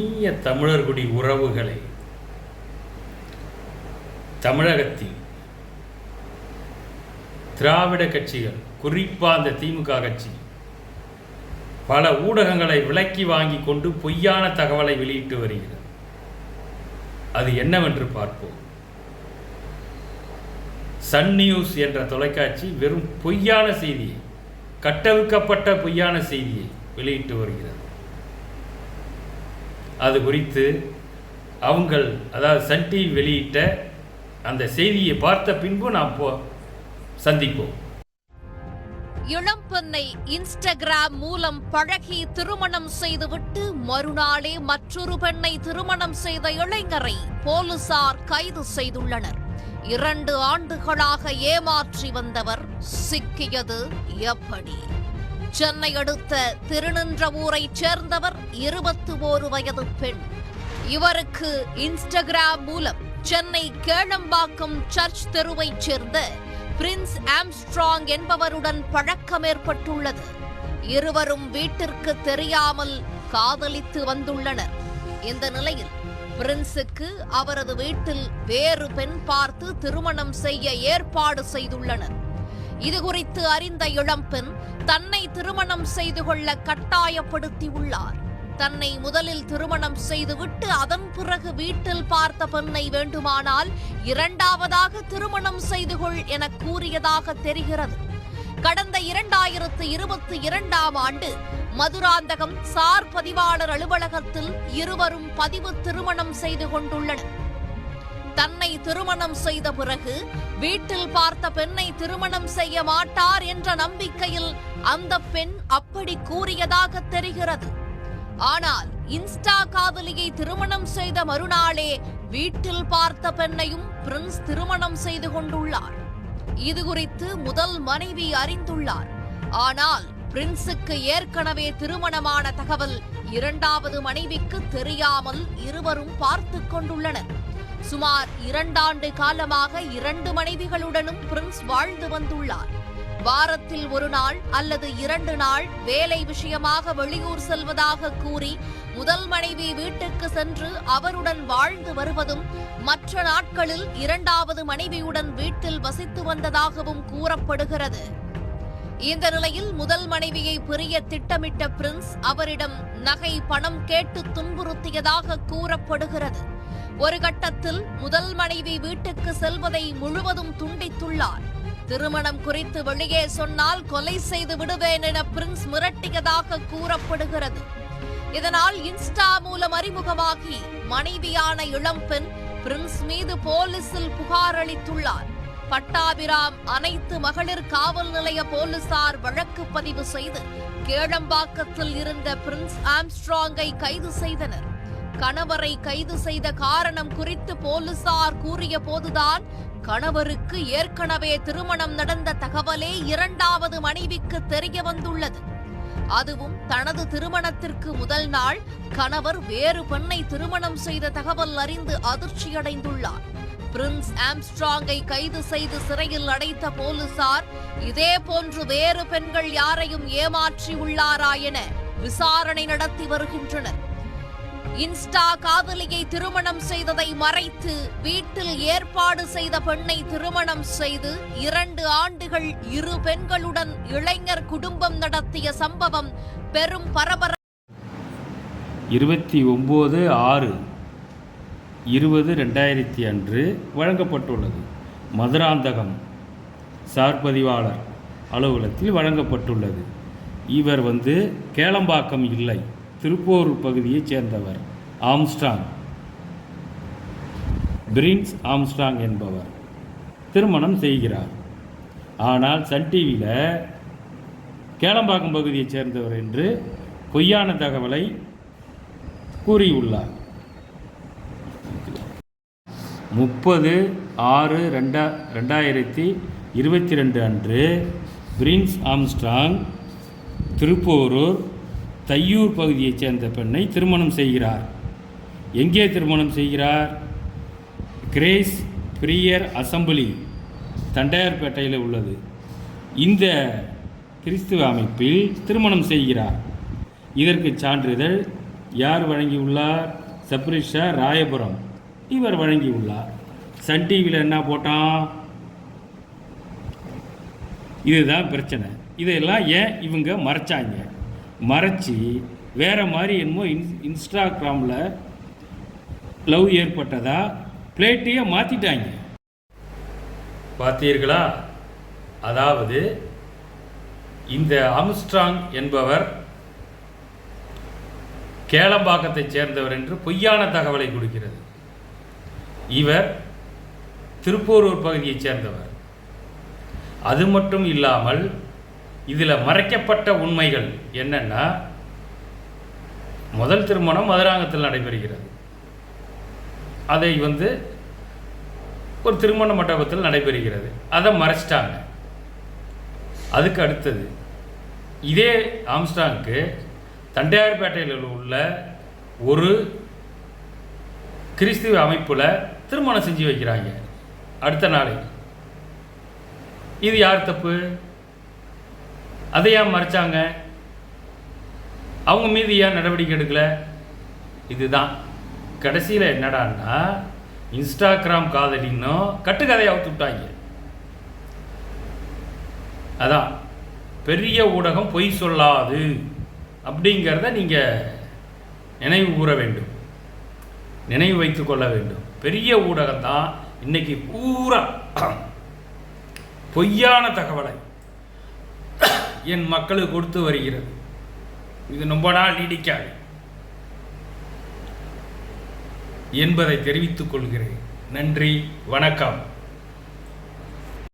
இனிய தமிழர்குடி உறவுகளை தமிழகத்தில் திராவிட கட்சிகள் குறிப்பாக அந்த திமுக கட்சி பல ஊடகங்களை விலக்கி வாங்கி கொண்டு பொய்யான தகவலை வெளியிட்டு வருகிறது. அது என்னவென்று பார்ப்போம். சன் நியூஸ் என்ற தொலைக்காட்சி வெறும் பொய்யான செய்தியை கட்டவிழ்க்கப்பட்ட பொய்யான செய்தியை வெளியிட்டு வருகிறது. அது குறித்து அவங்கள் அதாவது சன் டிவி வெளியிட்ட அந்த செய்தியை பார்த்த பின்பு நாம் சந்திப்போம். சந்திப்போம் இளம்பெண்ணை இன்ஸ்டாகிராம் மூலம் பழகி திருமணம் செய்துவிட்டு மறுநாளே மற்றொரு பெண்ணை திருமணம் செய்த இளைஞரை போலீசார் கைது செய்துள்ளனர். இரண்டு ஆண்டுகளாக ஏமாற்றி வந்தவர் சிக்கியது எப்படி? சென்னை அடுத்த திருநின்றவூரைச் சேர்ந்தவர் இருபத்தி ஓரு வயது பெண். இவருக்கு இன்ஸ்டாகிராம் மூலம் சென்னை கேளம்பாக்கம் சர்ச் தெருவைச் சேர்ந்த பிரின்ஸ் ஆம்ஸ்ட்ராங் என்பவருடன் பழக்கம் ஏற்பட்டுள்ளது. இருவரும் வீட்டிற்கு தெரியாமல் காதலித்து வந்துள்ளனர். இந்த நிலையில் பிரின்ஸுக்கு அவரது வீட்டில் வேறு பெண் பார்த்து திருமணம் செய்ய ஏற்பாடு செய்துள்ளனர். இது குறித்து அறிந்த இளம்பெண் தன்னை திருமணம் செய்து கொள்ள கட்டாயப்படுத்தியுள்ளார். தன்னை முதலில் திருமணம் செய்துவிட்டு அதன் பிறகு வீட்டில் பார்த்த பெண்ணை வேண்டுமானால் இரண்டாவதாக திருமணம் செய்து கொள் என கூறியதாக தெரிகிறது. கடந்த இரண்டாயிரத்து இருபத்தி இரண்டாம் ஆண்டு மதுராந்தகம் சார் பதிவாளர் அலுவலகத்தில் இருவரும் பதிவு திருமணம் செய்து கொண்டுள்ளனர். தன்னை திருமணம் செய்த பிறகு வீட்டில் பார்த்த பெண்ணை திருமணம் செய்ய மாட்டார் என்ற நம்பிக்கையில் அந்த பெண் அப்படி கூறியதாக தெரிகிறது. ஆனால் இன்ஸ்டா காதலியை திருமணம் செய்த மறுநாளே வீட்டில் பார்த்த பெண்ணையும் பிரின்ஸ் திருமணம் செய்து கொண்டுள்ளார். இது குறித்து முதல் மனைவி அறிந்துள்ளார். ஆனால் பிரின்ஸுக்கு ஏற்கனவே திருமணமான தகவல் இரண்டாவது மனைவிக்கு தெரியாமல் இருவரும் பார்த்து கொண்டுள்ளனர். சுமார் இரண்டாண்டு காலமாக இரண்டு மனைவிகளுடனும் பிரின்ஸ் வாழ்ந்து வந்துள்ளார். வாரத்தில் ஒரு நாள் அல்லது இரண்டு நாள் வேலை விஷயமாக வெளியூர் செல்வதாக கூறி முதல் மனைவி வீட்டுக்கு சென்று அவருடன் வாழ்ந்து வருவதும் மற்ற நாட்களில் இரண்டாவது மனைவியுடன் வீட்டில் வசித்து வந்ததாகவும் கூறப்படுகிறது. இந்த நிலையில் முதல் மனைவியை பிரிய திட்டமிட்ட பிரின்ஸ் அவரிடம் நகை பணம் கேட்டு துன்புறுத்தியதாக கூறப்படுகிறது. ஒரு கட்டத்தில் முதல் மனைவி வீட்டுக்கு செல்வதை முழுவதும் துண்டித்துள்ளார். திருமணம் குறித்து வெளியே சொன்னால் கொலை செய்து விடுவேன் என பிரின்ஸ் மிரட்டியதாக கூறப்படுகிறது. இதனால் இன்ஸ்டா மூலம் அறிமுகமாகி மனைவியான இளம்பெண் பிரின்ஸ் மீது போலீசில் புகார் அளித்துள்ளார். பட்டாபிராம் அனைத்து மகளிர் காவல் நிலைய போலீசார் வழக்கு பதிவு செய்து கேளம்பாக்கத்தில் இருந்த பிரின்ஸ் ஆம்ஸ்ட்ராங்கை கைது செய்தனர். கணவரை கைது செய்த காரணம் குறித்து போலீசார் கூறிய போதுதான் கணவருக்கு ஏற்கனவே திருமணம் நடந்த தகவலே இரண்டாவது மனைவிக்கு தெரிய வந்துள்ளது. அதுவும் தனது திருமணத்திற்கு முதல் நாள் கணவர் வேறு பெண்ணை திருமணம் செய்த தகவல் அறிந்து அதிர்ச்சியடைந்துள்ளார். பிரின்ஸ் ஆம்ஸ்ட்ராங்கை கைது செய்து சிறையில் அடைத்த போலீசார் இதே போன்று வேறு பெண்கள் யாரையும் ஏமாற்றியுள்ளாரா என விசாரணை நடத்தி வருகின்றனர். இன்ஸ்டா காதலியை திருமணம் செய்ததை மறைத்து வீட்டில் ஏற்பாடு செய்த பெண்ணை திருமணம் செய்து இரண்டு ஆண்டுகள் இரு பெண்களுடன் இளைஞர் குடும்பம் நடத்திய சம்பவம் பெரும் பரபர இருபத்தி ஒம்பது ஆறு இருபது ரெண்டாயிரத்தி அன்று வழங்கப்பட்டுள்ளது. மதுராந்தகம் சார்பதிவாளர் அலுவலகத்தில் வழங்கப்பட்டுள்ளது. இவர் வந்து கேளம்பாக்கம் இல்லை. திருப்பூர் பகுதியைச் சேர்ந்தவர் ஆம்ஸ்டாங் பிரின்ஸ் ஆம்ஸ்டாங் என்பவர் திருமணம் செய்கிறார். ஆனால் சன் டிவியில் கேளம்பாக்கம் பகுதியைச் சேர்ந்தவர் என்று பொய்யான தகவலை கூறியுள்ளார். முப்பது ஆறு ரெண்டா ரெண்டாயிரத்தி இருபத்தி ரெண்டு அன்று பிரின்ஸ் ஆம்ஸ்ட்ராங் திருப்போரூர் தையூர் பகுதியைச் சேர்ந்த பெண்ணை திருமணம் செய்கிறார். எங்கே திருமணம் செய்கிறார்? கிரேஸ் பிரியர் அசம்பிளி தண்டையார்பேட்டையில் உள்ளது. இந்த கிறிஸ்துவ அமைப்பில் திருமணம் செய்கிறார். இதற்கு சான்றிதழ் யார் வழங்கியுள்ளார்? சப்ரிஷா ராயபுரம் இவர் வழங்கியுள்ளார். சன் டிவியில் என்ன போட்டான்? இதுதான் பிரச்சனை. இதையெல்லாம் ஏன் இவங்க மறைச்சாங்க? மறைச்சி வேறு மாதிரி என்னமோ இன் இன்ஸ்டாகிராமில் லவ் ஏற்பட்டதா? பிளேட்டையே மாற்றிட்டாங்க பார்த்தீர்களா? அதாவது இந்த ஆம்ஸ்ட்ராங் என்பவர் கேளம்பாக்கத்தைச் சேர்ந்தவர் என்று பொய்யான தகவலை கொடுக்கிறது. இவர் திருப்போரூர் பகுதியைச் சேர்ந்தவர். அது மட்டும் இல்லாமல் இதில் மறைக்கப்பட்ட உண்மைகள் என்னென்னா முதல் திருமணம் மதுராங்கத்தில் நடைபெறுகிறது. அதை வந்து ஒரு திருமண மண்டபத்தில் நடைபெறுகிறது. அதை மறைச்சிட்டாங்க. அதுக்கு அடுத்தது இதே ஆம்ஸ்டாங்க்கு தண்டையார்பேட்டையில் உள்ள ஒரு கிறிஸ்துவ அமைப்பில் திருமணம் செஞ்சு வைக்கிறாங்க. அடுத்த நாளை. இது யார் தப்பு? அதை ஏன் மறைச்சாங்க? அவங்க மீது ஏன் நடவடிக்கை எடுக்கல? இதுதான். கடைசியில் என்னடான்னா இன்ஸ்டாகிராம் காதலின்னும் கட்டுக்கதையை அவுத்து விட்டாங்க. அதான். பெரிய ஊடகம் பொய் சொல்லாது அப்படிங்கிறத நீங்கள் நினைவு கூற வேண்டும். நினைவு வைத்து கொள்ள வேண்டும். பெரிய ஊடகம் தான் இன்றைக்கி பூரா பொய்யான தகவலை என் மக்களுக்கு கொடுத்து வருகிறது. இது ரொம்ப நாள் நீடிக்காது. என்பதை தெரிவித்துக் கொள்கிறேன். நன்றி. வணக்கம்.